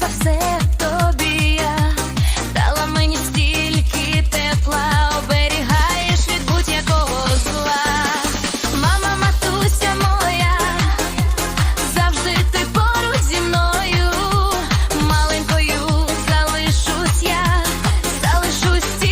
за все тобі я дала мені стільки тепла, оберігаєш від будь-якого зла. Мама, матуся моя, завжди ти зі мною, маленькою залишусь я, залишусь.